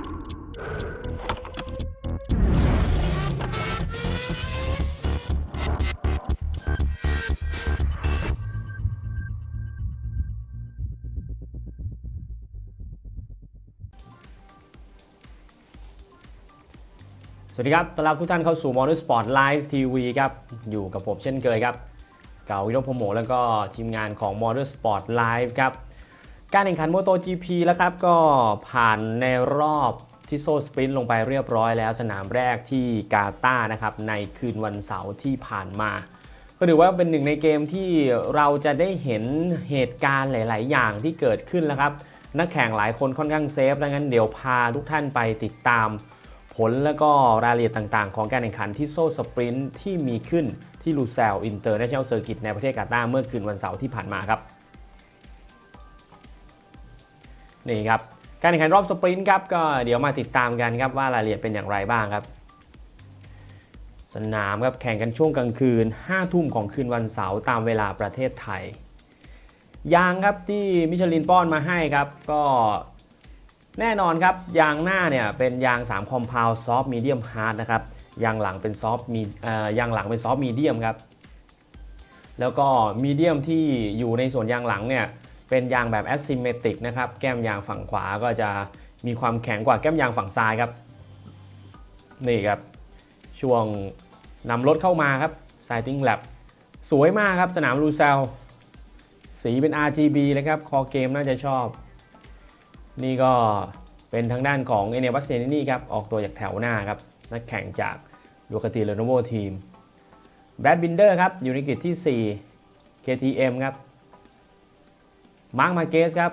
สวัสดีครับ ต้อนรับทุกท่านเข้าสู่ Motorsport Live TV ครับ อยู่กับผมเช่นเคยครับ เก่าวิโรจน์โฟโมแล้วก็ทีมงานของ Motorsport Live ครับ การแข่งขัน MotoGP แล้วครับ ก็ผ่านในรอบที่โซสปรินต์ลงไปเรียบร้อยแล้วสนามแรกที่กาตาร์นะครับในคืนวันเสาร์ที่ผ่านมา ก็ถือว่าเป็นหนึ่งในเกมที่เราจะได้เห็นเหตุการณ์หลาย ๆ อย่างที่เกิดขึ้นแล้วครับ นักแข่งหลายคนค่อนข้างเซฟดังนั้นเดี๋ยวพาทุกท่านไปติดตาม ผลและก็รายละเอียดต่าง ๆ ของการแข่งขันที่โซสปรินต์ที่มีขึ้นที่ลูเซลอินเตอร์เนชั่นแนลเซอร์กิตในประเทศกาตาร์เมื่อคืนวันเสาร์ที่ผ่านมาครับ นี่ครับการแข่งขันรอบสปรินต์ครับก็เดี๋ยวมาติดตามกันครับว่ารายละเอียดเป็นอย่างไรบ้างครับ สนามครับแข่งกันช่วงกลางคืน5ทุ่มของคืนวันเสาร์ตามเวลาประเทศไทยยางครับที่มิชลินป้อนมาให้ครับก็แน่นอนครับยางหน้าเนี่ยเป็นยาง3 Compound Soft Medium Hard นะครับยางหลังเป็นซอฟมียางหลังเป็นซอฟมีเดียมครับแล้วก็มีเดียมที่อยู่ในส่วนยางหลังเนี่ย เป็นยางแบบ asymmetric นะครับ แก้มยางฝั่งขวาก็จะมีความแข็งกว่าแก้มยางฝั่งซ้ายครับ นี่ครับ ช่วงนำรถเข้ามาครับ Sighting Lab สวยมากครับสนามลูเซลสีเป็น RGB เลยครับ คอเกมน่าจะชอบ นี่ก็เป็นทางด้านของเอเนวัสเซนี่ครับ ออกตัวจากแถวหน้าครับ นักแข่งจากยูคาติเลโนโวทีมแบดบินเดอร์ครับ อยู่ในกิจที่ 4 KTM ครับ มาร์คมาเกสครับ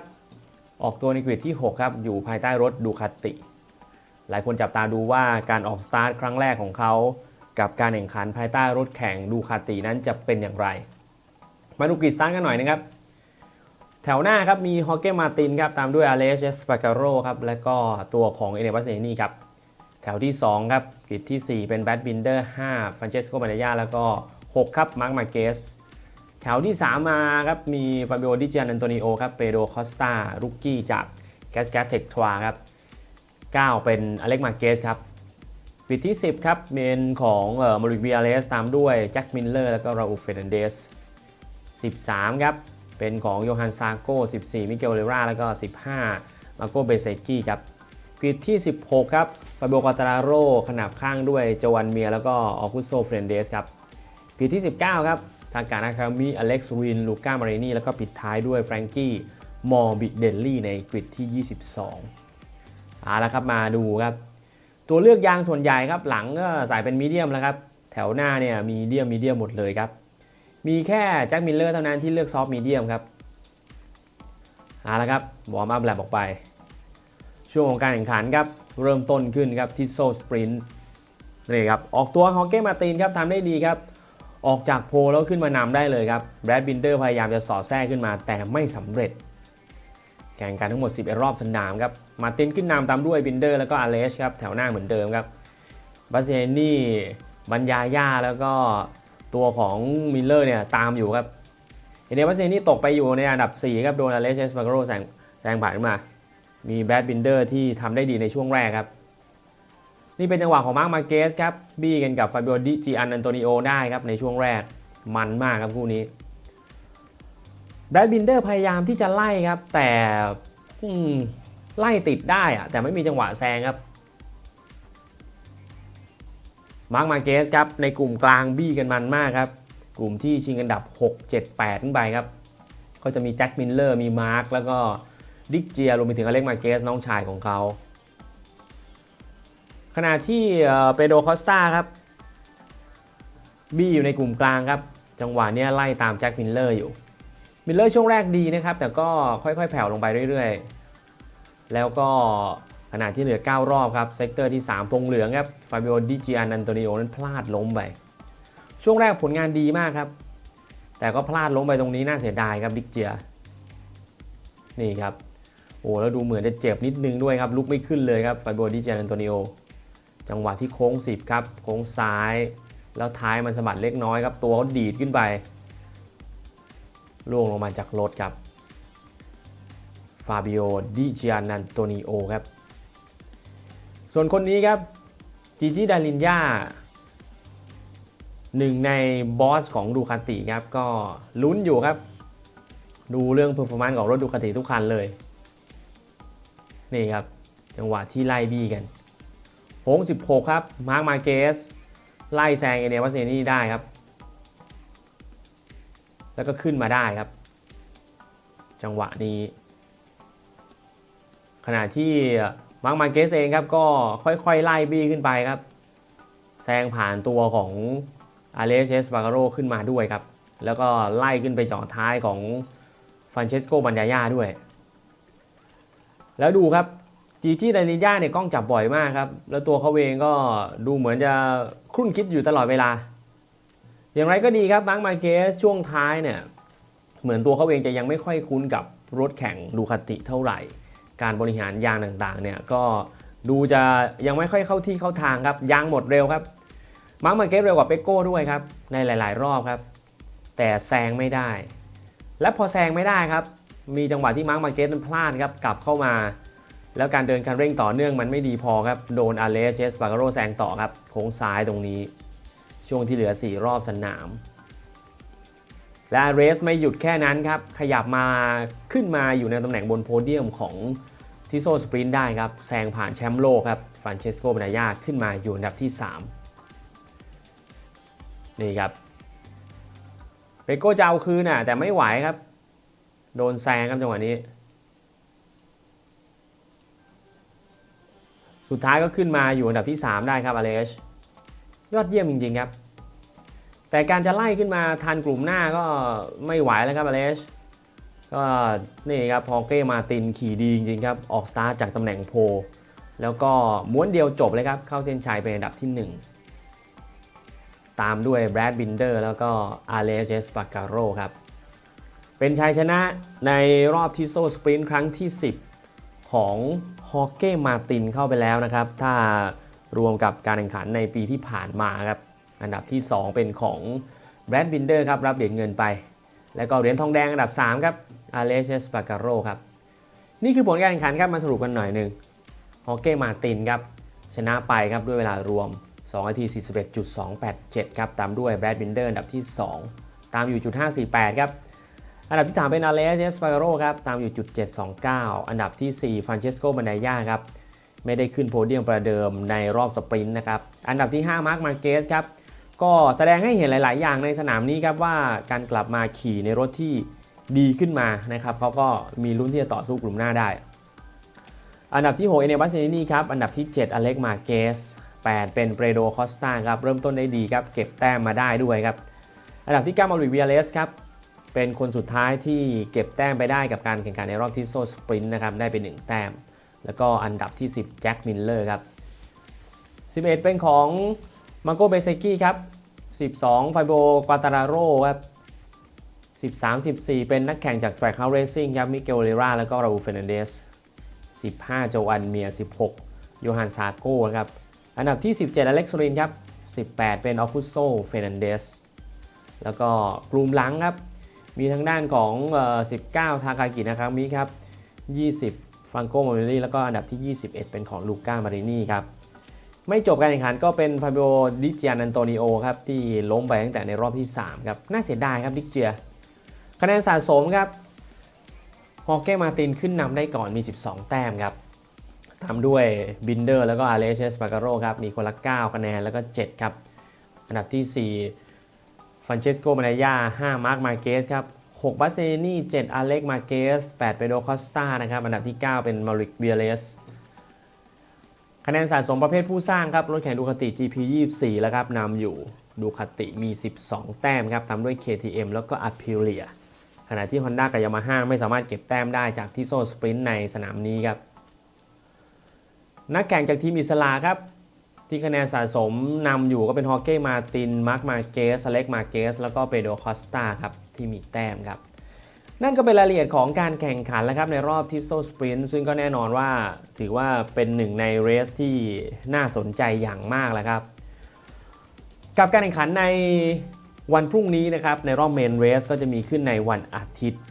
ออกตัวในกริดที่ 6 ครับ อยู่ภายใต้รถดูคาติ หลายคนจับตาดูว่าการออกสตาร์ทครั้งแรกของเขา กับการแข่งขันภายใต้รถแข่งดูคาตินั้นจะเป็นอย่างไร มาดูกริดสตาร์ทกันหน่อยนะครับ แถวหน้าครับมีฮอเก้มาตินครับ ตามด้วยอาเลสสปาการโรครับ และก็ตัวของเอเนบัสเซนี่ครับ แถวที่ 2 ครับกริดที่ 4 เป็นแบดบินเดอร์5ฟันเชสโกมาเนยาแล้วก็ 6 ครับมาร์คมาเกส ถวที่ 3 มาครับมีฟาบิโอดิเจนอันโตนิโอครับเปโดคอสตารุกกี้จากแกสแกตเทคทวาครับ 9 เป็นอเล็กมาเกสครับกริดที่ 10 ครับ เมนของเอ่อมาริกวิอาเลสตามด้วยแจ็คมิลเลอร์แล้วก็ราอูเฟรนันเดส 13 ครับ เป็นของโยฮันซาโก้ 14 มิเกลเลราแล้วก็ 15 มาโกเบเซกี้ครับกริดที่ 16 ครับฟาโบกาตาราโรขนาบข้างด้วยจวันเมียแล้วก็ออกุสโซเฟรนเดสครับกริดที่ 19 ครับ ทางการอาคามิอเล็กซ์วิน ลูก้ามาเรนีแล้วก็ปิดท้ายด้วยแฟรงกี้ มอร์บิเดลลี่ในกริดที่ 22เอาละครับมาดูครับ ตัวเลือกยางส่วนใหญ่ครับ หลังก็ใส่เป็นมีเดียมแล้วครับ แถวหน้าเนี่ยมีเดียมมีเดียมหมดเลยครับ มีแค่แจ็คมิลเลอร์เท่านั้นที่เลือกซอฟต์มีเดียมครับเอาละครับวอร์มอัพแลบออกไป ช่วงของการแข่งขันครับ เริ่มต้นขึ้นครับที่โซสปรินต์นี่ครับ ออกตัวฮอเก้มาตินครับทำได้ดีครับ ออกจากโพลแล้วขึ้นมานำได้เลยครับแบรดบินเดอร์พยายามจะสอดแทรกขึ้นมาแต่ไม่สำเร็จ แข่งกันทั้งหมด 11 รอบสนามครับมาตินขึ้นนำตามด้วยบินเดอร์แล้วก็อเลชครับแถวหน้าเหมือนเดิมครับบาเซนี่บัญญาย่าแล้วก็ตัวของมิลเลอร์เนี่ยตามอยู่ครับเอเนวัสเซนี่ตกไปอยู่ในอันดับ 4 ครับ โดนอเลสเอสปาโกโรแซงแซงผ่านขึ้นมา มีแบดบินเดอร์ที่ทำได้ดีในช่วงแรกครับ นี่เป็นจังหวะของมาร์คมาเกสครับบี้กันกับฟาบิโอดิจิอันอันโตนิโอได้ครับในช่วงแรกมันมากครับคู่นี้แบดบินเดอร์พยายามที่จะไล่ครับ แต่ไล่ติดได้อะแต่ไม่มีจังหวะแซงครับมาร์คมาเกสครับในกลุ่มกลางบี้กันมันมากครับ กลุ่มที่ชิงอันดับ 6 7 8ขึ้นไปครับ ก็จะมีแจ็คมิลเลอร์มีมาร์คแล้วก็ดิกเจียรวมไปถึงอเล็กมาเกสน้องชายของเขา ขณะที่เปโดคอสตาครับบี้อยู่ในกลุ่มกลางครับ จังหวะนี้ไล่ตามแจ็คมิลเลอร์อยู่ มิลเลอร์ช่วงแรกดีนะครับ แต่ก็ค่อยๆ แผ่วลงไปเรื่อยๆ แล้วก็ขณะที่เหลือ 9 รอบครับ เซกเตอร์ที่ 3 ตรงเหลืองครับ ฟาบิโอดิจิอันันโตนิโอนั้นพลาดล้มไป ช่วงแรกผลงานดีมากครับ แต่ก็พลาดล้มไปตรงนี้น่าเสียดายครับดิกเจีย นี่ครับ โอ้แล้วดูเหมือนจะเจ็บนิดนึงด้วยครับ ลุกไม่ขึ้นเลยครับ ฟาบิโอดิจิอันันโตนิโอ จังหวะที่โค้ง 10 ครับ โค้งซ้าย แล้วท้ายมันสะบัดเล็กน้อยครับ ตัวเขาดีดขึ้นไป ล่วงลงมาจากรถครับ ฟาบิโอ ดิจิอันอันโตนิโอครับ ส่วนคนนี้ครับจีจีดาลินยาหนึ่งในบอสของดูคาติครับ ก็ลุ้นอยู่ครับ ดูเรื่องเพอร์ฟอร์แมนซ์ของรถดูคาติทุกคันเลย นี่ครับ จังหวะที่ไล่บี้กัน ง16 ครับ มาร์คมาเกส ไล่แซงเอเนวัสเซนี่ได้ครับ แล้วก็ขึ้นมาได้ครับ จังหวะนี้ ขณะที่มาร์คมาเกสเองครับ ก็ค่อยๆ ไล่บี้ขึ้นไปครับ แซงผ่านตัวของอาเลเชสบาการโรขึ้นมาด้วยครับ แล้วก็ไล่ขึ้นไปจ่อท้ายของฟรานเชสโกบันยาย่าด้วย แล้วดูครับ จีจี้ไดนิย่าเนี่ยกล้องจับบ่อยมากครับ แล้วตัวเขาเองก็ดูเหมือนจะครุ่นคิดอยู่ตลอดเวลา อย่างไรก็ดีครับมาร์คมาเกสช่วงท้ายเนี่ยเหมือนตัวเขาเองจะยังไม่ค่อยคุ้นกับรถแข่งดูคาติเท่าไหร่ การบริหารยางต่างๆเนี่ยก็ดูจะยังไม่ค่อยเข้าที่เข้าทางครับยางหมดเร็วครับมาร์คมาเกสเร็วกว่าเปโก้ด้วยครับในหลาย ๆ รอบครับ แต่แซงไม่ได้ และพอแซงไม่ได้ครับ มีจังหวะที่มาร์คมาเกสมันพลาดครับกลับเข้ามา แล้วการเดินคันเร่งต่อเนื่องมันไม่ดีพอครับ โดนอาเลสเจสบาการโรแซงต่อครับโค้งซ้ายตรงนี้ ช่วงที่เหลือ 4 รอบสนาม และเรสไม่หยุดแค่นั้นครับ ขยับมาขึ้นมาอยู่ในตำแหน่งบนโพเดียมของทิโซสปรินต์ได้ครับแซงผ่านแชมป์โลกครับฟรานเชสโกเบนายาขึ้นมาอยู่อันดับที่ 3 นี่ครับเปโก้จะเอาคืนน่ะแต่ไม่ไหวครับ โดนแซงครับจังหวะนี้ สุดท้ายก็ขึ้นมาอยู่อันดับที่ 3 ได้ครับอเลชยอดเยี่ยมจริงๆครับ แต่การจะไล่ขึ้นมาทันกลุ่มหน้าก็ไม่ไหวแล้วครับอเลชก็นี่ครับพอเก้มาตินขี่ดีจริงๆครับ ออกสตาร์ทจากตำแหน่งโพลแล้วก็ม้วนเดียวจบเลยครับ เข้าเส้นชัยเป็นอันดับที่ 1 ตามด้วยแบรดบินเดอร์แล้วก็อาเลเจสปาการโรครับ เป็นชัยชนะในรอบทิโซสปรินต์ครั้งที่ 10 ของฮอเก้มาตินเข้าไปแล้วนะครับ ถ้ารวมกับการแข่งขันในปีที่ผ่านมาครับ อันดับที่ 2 เป็นของแบรดบินเดอร์ครับรับเหรียญเงินไป แล้วก็เหรียญทองแดงอันดับ 3 ครับอาเลเชสปาการโรครับ นี่คือผลการแข่งขันครับมาสรุปกันหน่อยหนึ่งฮอเก้มาตินครับชนะไปครับด้วยเวลารวม2นาที 41.287 ครับ ตามด้วยแบรดบินเดอร์อันดับที่ 2 ตามอยู่จุด548 ครับ อันดับที่ 3 เป็นอาเลสเจสปาการโรครับตามอยู่จุด 729 อันดับที่ 4ฟรานเชสโกบันไดยาครับไม่ได้ขึ้นโพเดียมประเดิมในรอบสปรินต์นะครับอันดับที่ 5 มาร์คมาเกสครับก็แสดงให้เห็นหลาย ๆ อย่างในสนามนี้ครับว่าการกลับมาขี่ในรถที่ดีขึ้นมานะครับเขาก็มีลุ้นที่จะต่อสู้กลุ่มหน้าได้ อันดับที่ 6 เอเนบัสเซนีครับอันดับที่ 7 อเล็กมาเกส8 เป็นเปโดคอสตาครับเริ่มต้นได้ดีครับเก็บแต้มมาได้ด้วยครับอันดับที่9มาริวิอาเลสครับ เป็นคนสุดท้ายที่เก็บแต้มไปได้กับการแข่งขันในรอบที่โซสปรินต์นะครับได้เป็น1แต้ม แล้วก็อันดับที่ 10 แจ็คมิลเลอร์ครับ 11 เป็นของมาโกเบเซกี้ครับ 12 ไฟโบกวาตาราโรครับ13 14 เป็นนักแข่งจาก Trackhouse Racing ครับมิเกลเลราแล้วก็ราอูเฟรนันเดส15 โจอันเมีย 16 โยฮันซาโก้ครับอันดับที่ 17 อเล็กซ์รินครับ 18 เป็นออคุโซเฟรนันเดสแล้วก็กลุ่มหลังครับ มีทางด้านของ 19 ทากากินะครับมิครับ 20 ฟังโกโมเมลี่แล้วก็อันดับที่ 21 เป็นของลูก้ามารินีครับ ไม่จบการแข่งขันก็เป็นฟาบิโอดิเจียนันโตนิโอครับ ที่ล้มไปตั้งแต่ในรอบที่ 3 ครับ น่าเสียดายครับดิเจีย คะแนนสะสมครับฮอเก้มาตินขึ้นนำได้ก่อนมี 12 แต้มครับตามด้วยบินเดอร์แล้วก็อาเลเชสปาการโรครับมีคนละ 9 คะแนนแล้วก็ 7 ครับ อันดับที่ 4 ฟรานเชสโกมานาย่า5มาร์คมาเกสครับ6บาเซนี7อเล็กมาเกส8เปโดคอสตานะครับ อันดับที่ 9 เป็นมาริกเบียเลสคะแนนสะสมประเภทผู้สร้างครับ รถแข่งดูคาติ GP 24 แล้วครับนำอยู่ดูคาติมี 12 แต้มครับตามด้วย KTM แล้วก็ Aprilia ขณะที่ Honda กับ Yamaha ไม่สามารถเก็บแต้มได้จากที่โซ่สปรินต์ในสนามนี้ครับ นักแข่งจากทีมอิสลาครับ ที่คะแนนสะสมนำอยู่ก็เป็นฮอเก้มาตินมาร์คมาเกสเล็กมาเกสแล้วก็เปโดคอสตาครับที่มีแต้มครับ นั่นก็เป็นรายละเอียดของการแข่งขันแล้วครับในรอบที่โซสปรินต์ซึ่งก็แน่นอนว่าถือว่าเป็นหนึ่งในเรสที่น่าสนใจอย่างมากแล้วครับ กับการแข่งขันในวันพรุ่งนี้นะครับในรอบเมนเรสก็จะมีขึ้นในวันอาทิตย์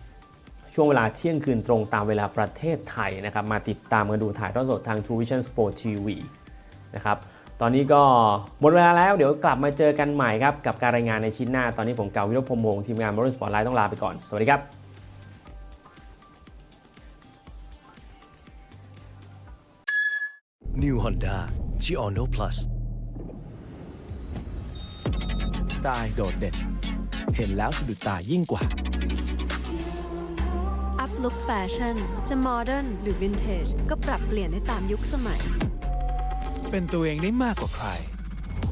ช่วงเวลาเที่ยงคืนตรงตามเวลาประเทศไทยนะครับมาติดตามกันดูถ่ายทอดสดทาง True Vision Sport TV นะครับ ตอนนี้ก็หมดเวลาแล้วเดี๋ยวกลับมาเจอกันใหม่ครับ กับการรายงานในชิ้นหน้า ตอนนี้ผมเก่าวิโรจน์พรหมวงศ์ทีมงานบริษัทสปอร์ตไลน์ต้องลาไปก่อน สวัสดีครับ New Honda g i o n o Plus สไตล์โดดเด่น เห็นแล้วสะดุดตายิ่งกว่า อัพลุคแฟชั่นจะโมเดิร์นหรือวินเทจก็ปรับเปลี่ยนได้ตามยุคสมัย เป็นตัวเองได้มากกว่าใคร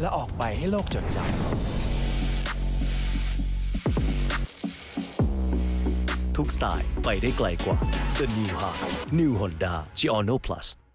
และออกไปให้โลกจดจำทุกสไตล์ไปได้ไกลกว่า The New High New Honda g i o n o Plus